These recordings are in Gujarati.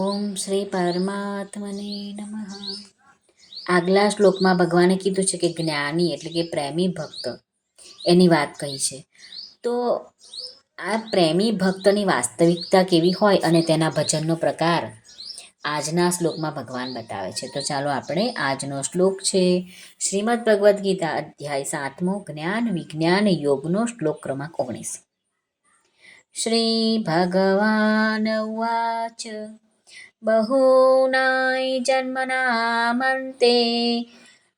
ઓમ શ્રી પરમાત્મને નમઃ. આગલા શ્લોકમાં ભગવાને કીધું છે કે જ્ઞાની એટલે કે પ્રેમી ભક્ત. એની વાત કહી છે. તો આ પ્રેમી ભક્તની વાસ્તવિકતા કેવી હોય અને તેના ભજનનો પ્રકાર આજના શ્લોકમાં ભગવાન બતાવે છે. તો ચાલો આપણે આજનો શ્લોક છે શ્રીમદ ભગવદ્ ગીતા અધ્યાય સાતમો જ્ઞાન વિજ્ઞાન યોગનો શ્લોક ક્રમાંક ઓગણીસ. શ્રી ભગવાન ઉવાચ બહૂનાય જન્મનામન્તે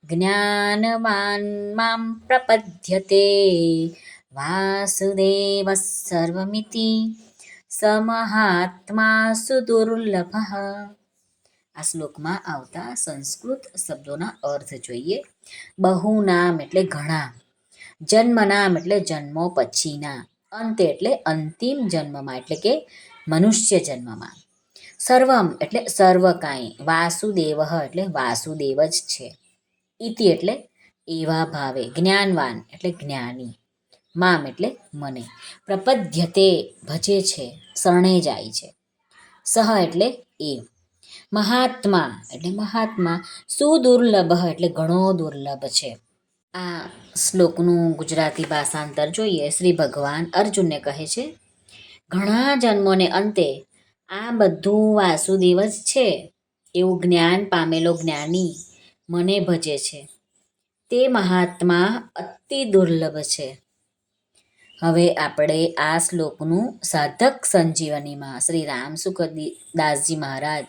જ્ઞાનવાનમાં પ્રપદ્યતે, વાસુદેવ સર્વમિતિ સમહાત્મા સુદુર્લભ આ શ્લોકમાં આવતા સંસ્કૃત શબ્દોના અર્થ જોઈએ. બહુ નામ એટલે ઘણા જન્મ નામ એટલે જન્મો પછીના, અંતે એટલે અંતિમ જન્મમાં એટલે કે મનુષ્ય જન્મમાં. સર્વમ એટલે સર્વ કાંઈ વાસુદેવ એટલે વાસુદેવ જ છે. ઇતિ એટલે એવા ભાવે. જ્ઞાનવાન એટલે જ્ઞાની. મામ એટલે મને. પ્રપદ્યતે ભજે છે, શરણે જાય છે. સહ એટલે એ. મહાત્મા એટલે મહાત્મા. સુદુર્લભ એટલે ઘણો દુર્લભ છે. આ શ્લોકનું ગુજરાતી ભાષાંતર જોઈએ. શ્રી ભગવાન અર્જુનને કહે છે, ઘણા જન્મોને અંતે આ બધું વાસુદેવ જ છે. એવું જ્ઞાન પામેલો જ્ઞાની મને ભજે છે. તે મહાત્મા અતિ દુર્લભ છે. હવે આપણે આ શ્લોકનું સાધક સંજીવનીમાં શ્રી રામ સુખદાસજી મહારાજ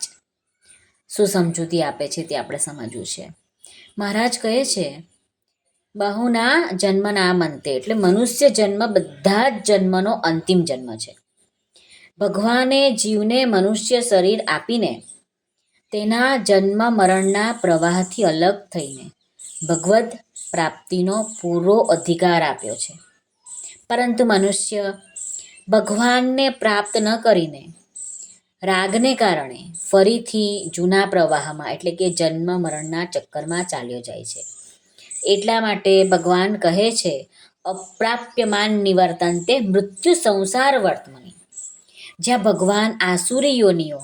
શું સમજૂતી આપે છે તે આપણે સમજવું છે. મહારાજ કહે છે, બહુના જન્મના અંતે, એટલે મનુષ્ય જન્મ બધા જ જન્મનો અંતિમ જન્મ છે. ભગવાને જીવને મનુષ્ય શરીર આપીને તેના જન્મ મરણના પ્રવાહથી અલગ થઈને ભગવદ પ્રાપ્તિનો પૂરો અધિકાર આપ્યો છે. પરંતુ મનુષ્ય ભગવાનને પ્રાપ્ત ન કરીને રાગને કારણે ફરીથી જૂના પ્રવાહમાં, એટલે કે જન્મ મરણના ચક્કરમાં ચાલ્યો જાય છે. એટલા માટે ભગવાન કહે છે, અપ્રાપ્યમાન નિવર્તન તે મૃત્યુ સંસાર વર્તમની. જ્યાં ભગવાન આસુરી યોનિઓ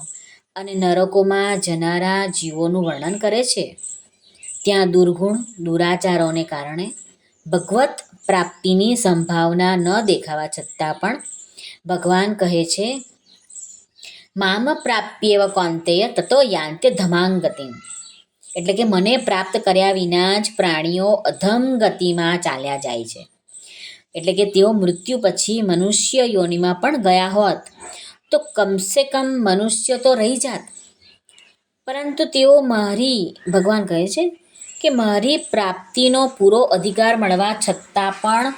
અને નરકોમાં જનારા જીવોનું વર્ણન કરે છે. ત્યાં દુર્ગુણ દુરાચારોને કારણે ભગવત પ્રાપ્તિની સંભાવના ન દેખાવા છતાં પણ ભગવાન કહે છે, મામ પ્રાપ્યવ કોંતેય તતો યાંત્ય ધમાંગતિમ. એટલે કે, મને પ્રાપ્ત કર્યા વિના જ પ્રાણીઓ અધમ ગતિમાં ચાલ્યા જાય છે. એટલે કે તેઓ મૃત્યુ પછી મનુષ્ય યોનિમાં પણ ગયા હોત. તો કમસે કમ મનુષ્ય તો રહી જાત. પરંતુ તેઓ મારી, ભગવાન કહે છે કે મારી પ્રાપ્તિનો પૂરો અધિકાર મળવા છતાં પણ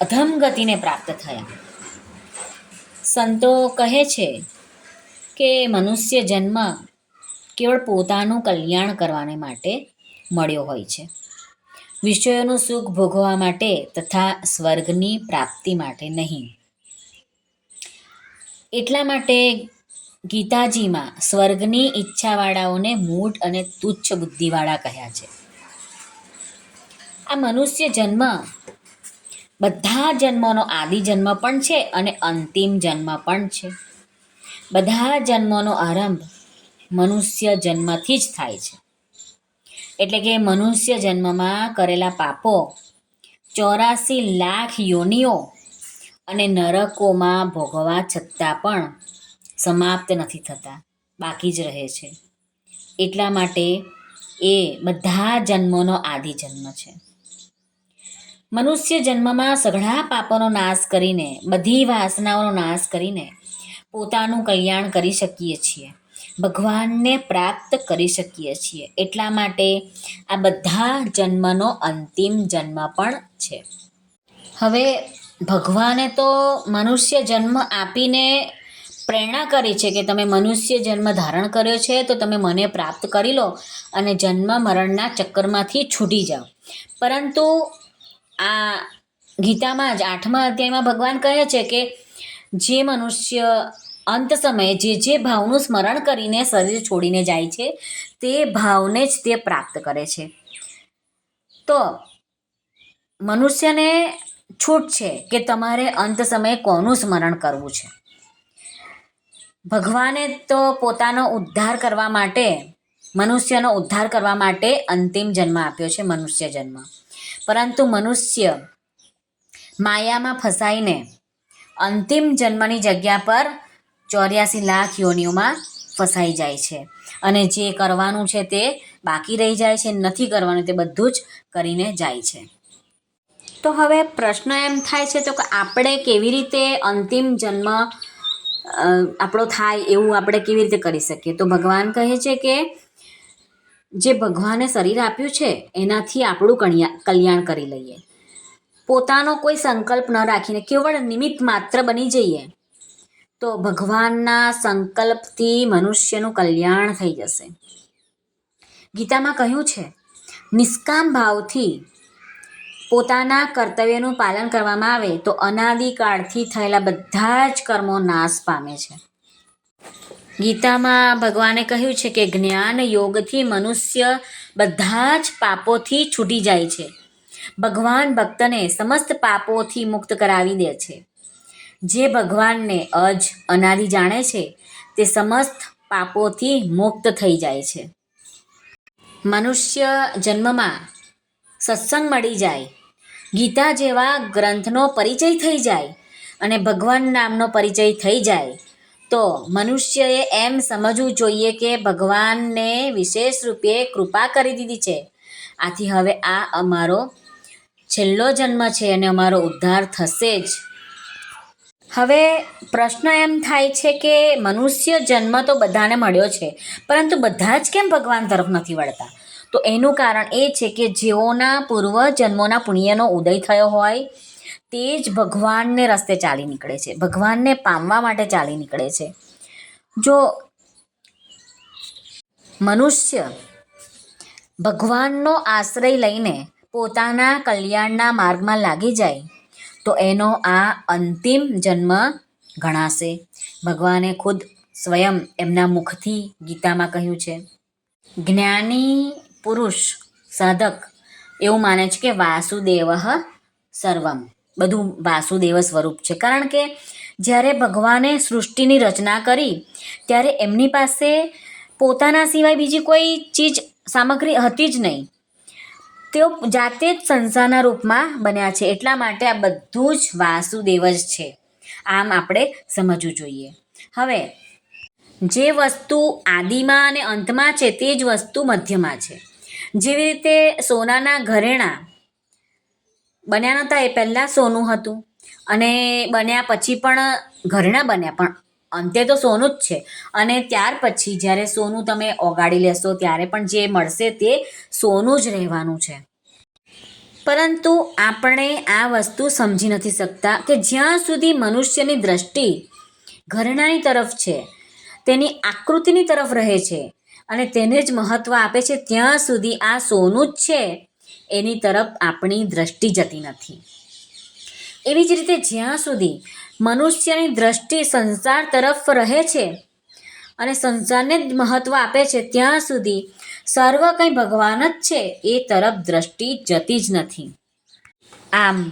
અધમ ગતિને પ્રાપ્ત થયા. સંતો કહે છે કે મનુષ્ય જન્મ કેવળ પોતાનું કલ્યાણ કરવાને માટે મળ્યો હોય છે. વિષયોનું સુખ ભોગવવા માટે તથા સ્વર્ગની પ્રાપ્તિ માટે નહીં. એટલા માટે ગીતાજીમાં સ્વર્ગની ઈચ્છાવાળાઓને મૂઢ અને તુચ્છ બુદ્ધિવાળા કહ્યા છે. આ મનુષ્ય જન્મ બધા જન્મોનો આદિ જન્મ પણ છે અને અંતિમ જન્મ પણ છે. બધા જન્મોનો આરંભ મનુષ્ય જન્મથી જ થાય છે. એટલે કે મનુષ્ય જન્મમાં કરેલા પાપો, ચોરાસી લાખ યોનિઓ અને નરકોમાં ભોગવવા છતાં પણ સમાપ્ત નથી થતા, બાકી જ રહે છે. એટલા માટે એ બધા જન્મોનો આદિ જન્મ છે. મનુષ્ય જન્મમાં સઘળા પાપોનો નાશ કરીને, બધી વાસનાઓનો નાશ કરીને પોતાનું કલ્યાણ કરી શકીએ છીએ. ભગવાનને પ્રાપ્ત કરી શકીએ છીએ. એટલા માટે આ બધા જન્મનો અંતિમ જન્મ પણ છે. હવે ભગવાને તો મનુષ્ય જન્મ આપીને પ્રેરણા કરી છે કે તમે મનુષ્ય જન્મ ધારણ કર્યો છે, તો તમે મને પ્રાપ્ત કરી લો અને જન્મ મરણના ચક્કરમાંથી છૂટી જાઓ. પરંતુ આ ગીતામાં જ આઠમા અધ્યાયમાં ભગવાન કહે છે કે જે મનુષ્ય અંત સમયે જે જે ભાવનું સ્મરણ કરીને શરીર છોડીને જાય છે, તે ભાવને જ તે પ્રાપ્ત કરે છે. તો મનુષ્યને છૂટ છે કે તમારે અંત સમયે કોનું સ્મરણ કરવું છે? ભગવાને તો પોતાનો ઉદ્ધાર કરવા માટે, મનુષ્યનો ઉદ્ધાર કરવા માટે અંતિમ જન્મ આપ્યો છે, મનુષ્ય જન્મ. પરંતુ મનુષ્ય માયામાં ફસાઈને અંતિમ જન્મની જગ્યા પર ચોર્યાસી લાખ યોનિઓમાં ફસાઈ જાય છે. અને જે કરવાનું છે તે બાકી રહી જાય છે, નથી કરવાનું, તે બધું જ કરીને જાય છે. તો હવે પ્રશ્ન એમ થાય છે તો કે આપણે કેવી રીતે અંતિમ જન્મ આપણો થાય એવું આપણે કેવી રીતે કરી શકીએ? તો ભગવાન કહે છે કે જે ભગવાને શરીર આપ્યું છે, એનાથી આપણું કણિયા, કલ્યાણ કરી લઈએ. પોતાનો કોઈ સંકલ્પ ન રાખીને, કેવળ નિમિત્ત માત્ર બની જઈએ. તો ભગવાનના સંકલ્પથી મનુષ્યનું કલ્યાણ થઈ જશે. ગીતામાં કહ્યું છે, નિષ્કામ ભાવથી પોતાના કર્તવ્યનું પાલન કરવામાં આવે તો અનાદિકાળથી થયેલા બધા જ કર્મો નાશ પામે છે. ગીતામાં ભગવાને કહ્યું છે કે જ્ઞાન યોગથી મનુષ્ય બધા જ પાપોથી છૂટી જાય છે. ભગવાન ભક્તને સમસ્ત પાપોથી મુક્ત કરાવી દે છે. જે ભગવાનને અજ અનાદિ જાણે છે, તે સમસ્ત પાપોથી મુક્ત થઈ જાય છે. મનુષ્ય જન્મમાં સત્સંગ મળી જાય, ગીતા જેવા ગ્રંથનો પરિચય થઈ જાય અને ભગવાન નામનો પરિચય થઈ જાય, તો મનુષ્યએ એમ સમજવું જોઈએ કે ભગવાનને વિશેષ રૂપે કૃપા કરી દીધી છે. આથી હવે આ અમારો છેલ્લો જન્મ છે અને અમારો ઉદ્ધાર થશે જ. હવે પ્રશ્ન એમ થાય છે કે મનુષ્ય જન્મ તો બધાને મળ્યો છે, પરંતુ બધા જ કેમ ભગવાન તરફ નથી વળતા? તો એનું કારણ એ છે કે જેઓના પૂર્વ જન્મોના પુણ્યનો ઉદય થયો હોય, તે જ ભગવાનને રસ્તે ચાલી નીકળે છે, ભગવાનને પામવા માટે ચાલી નીકળે છે. જો મનુષ્ય ભગવાનનો આશ્રય લઈને પોતાના કલ્યાણના માર્ગમાં લાગી જાય તો એનો આ અંતિમ જન્મ ગણાશે. ભગવાને ખુદ સ્વયં એમના મુખથી ગીતામાં કહ્યું છે. જ્ઞાની પુરુષ, સાધક, એવું માને છે કે વાસુદેવ સર્વમ. બધું વાસુદેવ સ્વરૂપ છે. કારણ કે જ્યારે ભગવાને સૃષ્ટિની રચના કરી, ત્યારે એમની પાસે પોતાના સિવાય બીજી કોઈ ચીજ, સામગ્રી હતી જ નહીં. તેઓ જાતે જ સંસારના રૂપમાં બન્યા છે. એટલા માટે આ બધું જ વાસુદેવ જ છે. આમ આપણે સમજવું જોઈએ. હવે, જે વસ્તુ આદિમાં અને અંતમાં છે, તે જ વસ્તુ મધ્યમાં છે. જેવી રીતે સોનાના ઘરેણાં બન્યા નહોતા એ પહેલાં સોનું હતું. અને બન્યા પછી પણ ઘરેણાં બન્યા. પણ અંતે તો સોનું જ છે. અને ત્યાર પછી જ્યારે સોનું તમે ઓગાળી લેશો, ત્યારે પણ જે મળશે તે સોનું જ રહેવાનું છે. પરંતુ આપણે આ વસ્તુ સમજી નથી શકતા કે જ્યાં સુધી મનુષ્યની દ્રષ્ટિ ઘરેણાની તરફ છે, તેની આકૃતિની તરફ રહે છે અને તેને જ મહત્ત્વ આપે છે, ત્યાં સુધી આ સોનું જ છે, એની તરફ આપણી દ્રષ્ટિ જતી નથી. એવી જ રીતે જ્યાં સુધી મનુષ્યની દ્રષ્ટિ સંસાર તરફ રહે છે અને સંસારને જ મહત્ત્વ આપે છે. ત્યાં સુધી સર્વ કંઈ ભગવાન જ છે. એ તરફ દ્રષ્ટિ જતી જ નથી. આમ,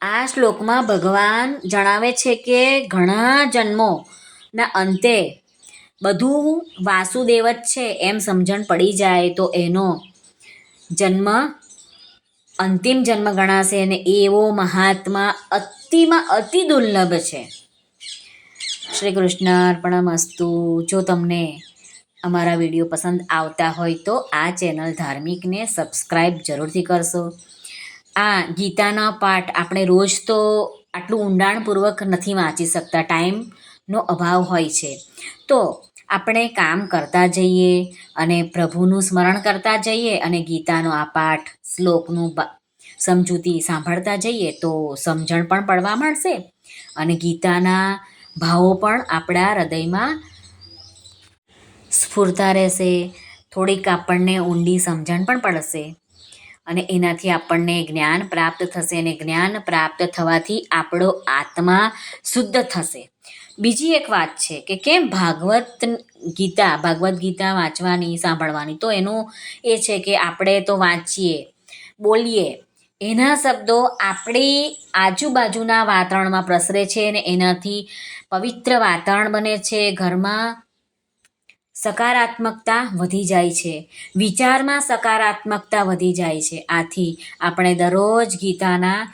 આ શ્લોકમાં ભગવાન જણાવે છે કે ઘણા જન્મોના અંતે બધું વાસુદેવ જ છે. એમ સમજણ પડી જાય તો એનો જન્મ અંતિમ જન્મ ગણાશે અને એવો મહાત્મા અતિમાં અતિ દુર્લભ છે. શ્રી કૃષ્ણ અર્પણ મસ્તુ જો તમને અમારા વીડિયો પસંદ આવતા હોય તો આ ચેનલ ધાર્મિકને સબસ્ક્રાઈબ જરૂરથી કરશો. આ ગીતાનો પાઠ આપણે રોજ તો આટલું ઊંડાણપૂર્વક નથી વાંચી શકતા. ટાઈમનો અભાવ હોય છે. તો આપણે કામ કરતા જઈએ અને પ્રભુનું સ્મરણ કરતા જઈએ અને ગીતાનો આ પાઠ શ્લોકનું સમજૂતી સાંભળતા જઈએ તો સમજણ પણ પડવા મળશે અને ગીતાના ભાવો પણ આપણા હૃદયમાં સ્ફૂરતા રહેશે, થોડીક આપણને ઊંડી સમજણ પણ પડશે અને એનાથી આપણને જ્ઞાન પ્રાપ્ત થશે અને જ્ઞાન પ્રાપ્ત થવાથી આપણો આત્મા શુદ્ધ થશે. બીજી એક વાત છે કે કેમ ભાગવત ગીતા ભાગવત ગીતા વાંચવાની, સાંભળવાની? તો એનું એ છે કે આપણે તો વાંચીએ, બોલીએ, એના શબ્દો આપણી આજુબાજુના વાતાવરણમાં પ્રસરે છે અને એનાથી પવિત્ર વાતાવરણ બને છે. ઘરમાં સકારાત્મકતા વધી જાય છે. વિચારમાં સકારાત્મકતા વધી જાય છે. આથી આપણે દરરોજ ગીતાના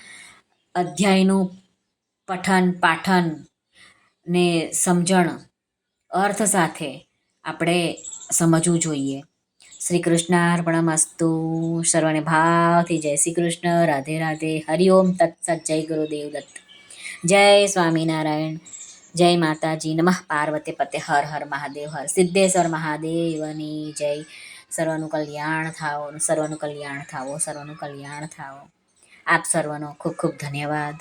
અધ્યાયનું પઠન, પાઠન ને સમજણ, અર્થ સાથે આપણે સમજવું જોઈએ. શ્રી કૃષ્ણાર્પણમસ્તુ સર્વને ભાવથી જય શ્રી કૃષ્ણ. રાધે રાધે. હરિઓમ તત્સત જય ગુરુદેવ દત્ત. જય સ્વામિનારાયણ. જય માતાજી. નમઃ પાર્વતી પતે. હર હર મહાદેવ. હર સિદ્ધેશ્વર મહાદેવની જય. સર્વનું કલ્યાણ થાઓ. સર્વનું કલ્યાણ થાવો સર્વનું કલ્યાણ થાવો આપ સર્વનો ખૂબ ખૂબ ધન્યવાદ.